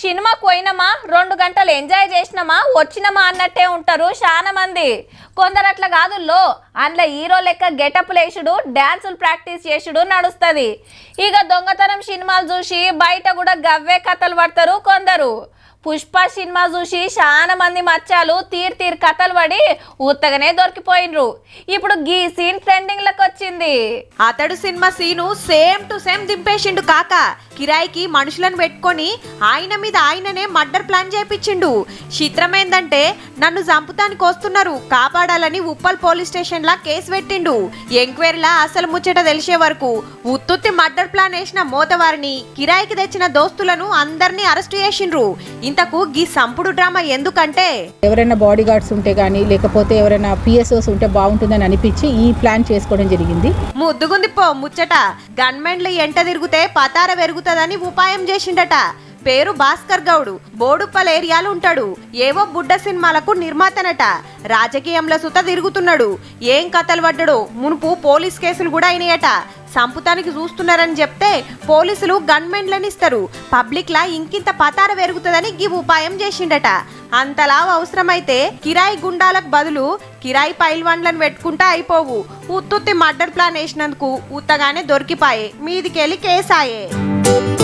సినిమాకు పోయినామా రెండు గంటలు ఎంజాయ్ చేసినామా? వచ్చినామా అన్నట్టే ఉంటారు చాలా మంది. కొందరు అట్లా కాదు లో. అందులో హీరో లెక్క గెటప్ లేచుడు డ్యాన్సులు ప్రాక్టీస్ చేసుడు నడుస్తుంది. ఇక దొంగతనం సినిమాలు చూసి బయట కూడా గవ్వే కథలు పడతారు కొందరు. పుష్ప సినిమా చూసి చాలా మంది మచ్చాలు తీరు తీరు కథలు పడి ఉత్తగానే దొరికిపోయినరు. ఇప్పుడు గీ సీన్ ట్రెండింగ్లకు వచ్చింది అతడు cinema scene same to same దింపేసిండు కాక. కిరాయికి మనుషులను పెట్టుకొని ఆయన మీద ఆయననే మర్డర్ ప్లాన్ చేపించిండు. చిత్రమేందంటే నన్ను చంపుతానికి వస్తున్నారు కాపాడాలని ఉప్పల్ పోలీస్ స్టేషన్ లా కేసు పెట్టిండు. ఎంక్వైరీలా అసలు ముచ్చట తెలిసే వరకు ఉత్తుత్తి మర్డర్ ప్లాన్ వేసిన మోతవారిని కిరాయికి తెచ్చిన దోస్తులను అందరినీ అరెస్టు చేసిండ్రు. ఇంతకు గీ సంపుడు డ్రామా ఎందుకంటే? ఎవరైనా బాడీ గార్డ్స్ ఉంటే కానీ లేకపోతే ఎవరైనా పిఎస్ఓస్ ఉంటే బాగుంటుందని అనిపించి ఈ ప్లాన్ చేసుకోవడం జరిగింది. ముద్దుగుంది పో ముచ్చట. గన్మెన్లు ఎంట తిరిగితే పతార పెరుగుతుందని ఉపాయం చేసిండట. పేరు భాస్కర్ గౌడు. బోడుప్పల్ ఏరియాలో ఉంటాడు. ఏవో బుడ్డ సినిమాలకు నిర్మాతనట. రాజకీయంలో సుత తిరుగుతున్నాడు. ఏం కథలు పడ్డాడో మునుపు పోలీస్ కేసులు కూడా అయినాయట. సంపుతానికి చూస్తున్నారని చెప్తే పోలీసులు గన్మెన్లను ఇస్తారు పబ్లిక్లా ఇంకింత పతార పెరుగుతుందని ఈ ఉపాయం చేసిండట. అంతలా అవసరమైతే కిరాయి గుండాలకు బదులు కిరాయి పైల్వాన్లను పెట్టుకుంటా అయిపోవు. ఉత్తుత్తి మర్డర్ ప్లాన్ వేసినందుకు ఉత్తగానే దొరికిపాయే. మీదికెళ్ళి కేసాయే. thank you.